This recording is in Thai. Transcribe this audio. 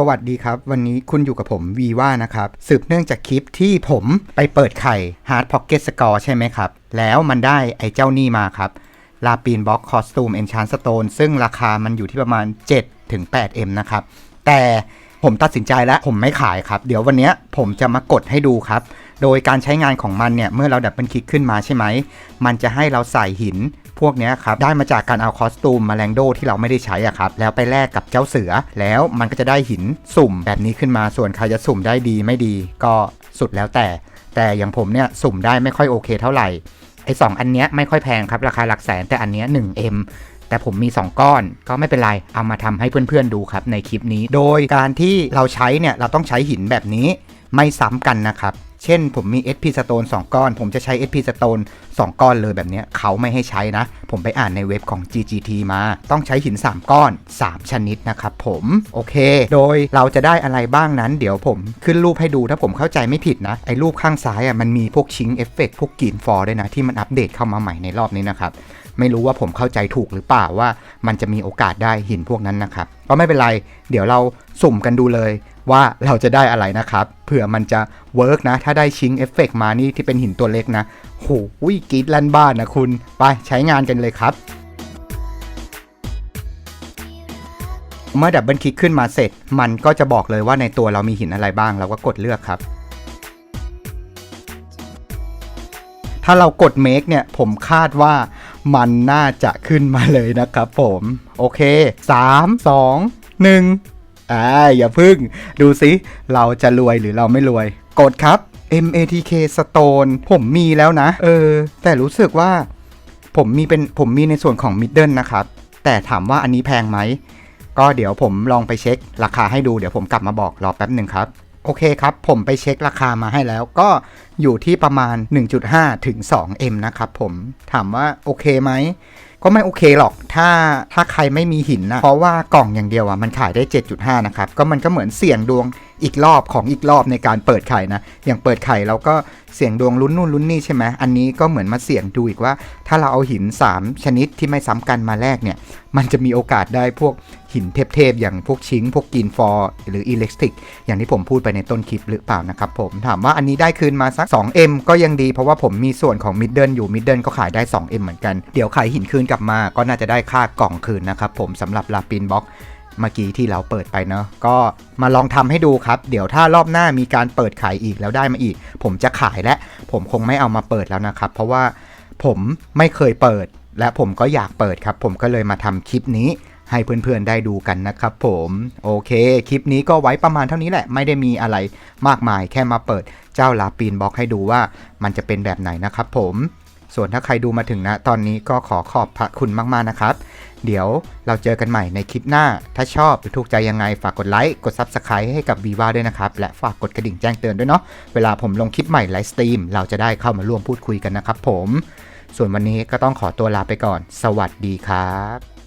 สวัสดีครับ วันนี้คุณอยู่กับผมวีว่านะครับ สืบเนื่องจากคลิปที่ผมไปเปิดไข่ Hard Pocket Score ใช่ไหมครับ แล้วมันได้ไอ้เจ้านี่มาครับลาปีนบ็อกคอสตูมเอนชานสโตนซึ่งราคามันอยู่ที่ประมาณ 7 ถึง 8M นะครับ แต่ผมตัดสินใจแล้วผมไม่ขายครับ เดี๋ยววันนี้ผมจะมากดให้ดูครับ โดยการใช้งานของมันเนี่ยเมื่อเราดับเบิลคลิกขึ้นมาใช่ไหม มันจะให้เราใส่หินพวกนี้ครับได้มาจากการเอาคอสตูมมาแรงโดที่เราไม่ได้ใช้อะครับแล้วไปแลกกับเจ้าเสือ แล้วมันก็จะได้หินสุ่มแบบนี้ขึ้นมาส่วนใครจะสุ่มได้ดีไม่ดีก็สุดแล้วแต่ แต่อย่างผมเนี่ยสุ่มได้ไม่ค่อยโอเคเท่าไหร่ไอ้สองอันเนี้ยไม่ค่อยแพงครับราคาหลักแสนแต่อันเนี้ย 1M แต่ผมมี 2 ก้อนก็ไม่เป็นไร เอามาทำให้เพื่อนๆดูครับในคลิปนี้ โดยการที่เราใช้เนี่ยเราต้องใช้หินแบบนี้ไม่ซ้ำกันนะครับ เช่นผมมี SP Stone 2 ก้อน ผมจะใช้ SP Stone 2 ก้อนเลยแบบนี้เขาไม่ให้ใช้นะ ผมไปอ่านในเว็บของ GGT มา ต้องใช้หิน 3 ก้อน 3 ชนิดนะครับผม โอเค โดยเราจะได้อะไรบ้างนั้น เดี๋ยวผมขึ้นรูปให้ดูถ้าผมเข้าใจไม่ผิดนะ ไอ้รูปข้างซ้ายอะมันมีพวกชิงเอฟเฟกพวกกรีนฟอร์ด้วยนะ ที่มันอัปเดตเข้ามาใหม่ในรอบนี้นะครับ ไม่รู้ว่าผมเข้าใจถูกหรือเปล่าว่ามันจะมีโอกาสได้หินพวกนั้นนะครับก็ไม่เป็นไร เดี๋ยวเราสุ่มกันดูเลยว่าเราจะได้อะไรนะครับเผื่อมันจะเวิร์กนะ ถ้าได้ชิงเอฟเฟกมานี่ที่เป็นหินตัวเล็กนะโหวิกรีดลันบ้านนะคุณ ไปใช้งานกันเลยครับเมื่อดับเบิลคลิกขึ้นมาเสร็จ มันก็จะบอกเลยว่าในตัวเรามีหินอะไรบ้าง เราก็กดเลือกครับ ถ้าเรากด make เนี่ย ผมคาดว่า มันน่าจะขึ้นมาเลยนะครับผมโอเค 3 2 1อ่าอย่าพึ่ง ดูสิ เราจะรวยหรือเราไม่รวย กดครับ MATK Stone ผมมีแล้วนะ เออ แต่รู้สึกว่า ผมมีเป็นผมมีในส่วนของ Middle นะครับ แต่ถามว่าอันนี้แพงไหม ก็เดี๋ยวผมลองไปเช็คราคาให้ดูเดี๋ยวผมกลับมาบอกรอแป๊บหนึ่งครับ โอเคครับ ผมไปเช็คราคามาให้แล้วก็อยู่ที่ประมาณ 1.5 ถึง 2M นะครับผมถามว่าโอเคไหม ก็ไม่โอเคหรอกถ้าถ้าใครไม่มีหินนะเพราะว่ากล่องอย่างเดียวอะมันขายได้ 7.5 นะครับ ก็มันก็เหมือนเสี่ยงดวงอีกรอบของอีกรอบในการเปิดไข่นะ อย่างเปิดไข่เราก็เสี่ยงดวงลุ้นนู่นลุ้นนี่ใช่ไหมอันนี้ก็เหมือนมาเสี่ยงดูอีกว่า ถ้าเราเอาหิน 3 ชนิดที่ไม่ซ้ำกันมาแลกเนี่ย มันจะมีโอกาสได้พวกหินเทพๆอย่างพวกชิง พวกกินฟอร์หรืออิเล็กทริก อย่างที่ผมพูดไปในต้นคลิปหรือเปล่านะครับผมถามว่าอันนี้ได้คืนมาสัก 2M ก็ยังดีเพราะว่าผมมีส่วนของมิดเดิลอยู่มิดเดิลก็ขายได้ 2M เหมือนกันเดี๋ยวขายหินคืนกลับมาก็น่าจะได้ค่ากล่องคืนนะครับผมสำหรับลาปินบ็อก เมื่อกี้ที่เราเปิดไปเนาะก็มาลองทำให้ดูครับ เดี๋ยวถ้ารอบหน้ามีการเปิดขายอีกแล้วได้มาอีก ผมจะขายและ ผมคงไม่เอามาเปิดแล้วนะครับ เพราะว่าผมไม่เคยเปิด และผมก็อยากเปิดครับ ผมก็เลยมาทำคลิปนี้ให้เพื่อนๆได้ดูกันนะครับผมโอเค คลิปนี้ก็ไว้ประมาณเท่านี้แหละ ไม่ได้มีอะไรมากมายแค่มาเปิดเจ้าลาปีนบล็อกให้ดูว่ามันจะเป็นแบบไหนนะครับผม ส่วนถ้าใครดูมาถึงนะตอนนี้ก็ขอขอบพระคุณมากๆนะครับ เดี๋ยวเราเจอกันใหม่ในคลิปหน้า ถ้าชอบหรือถูกใจยังไงฝากกดไลค์ กด Subscribe ให้กับวีวาด้วยนะครับ และฝากกดกระดิ่งแจ้งเตือนด้วยเนาะ เวลาผมลงคลิปใหม่ไลฟ์สตรีมเราจะได้เข้ามาร่วมพูดคุยกันนะครับผม ส่วนวันนี้ก็ต้องขอตัวลาไปก่อน สวัสดีครับ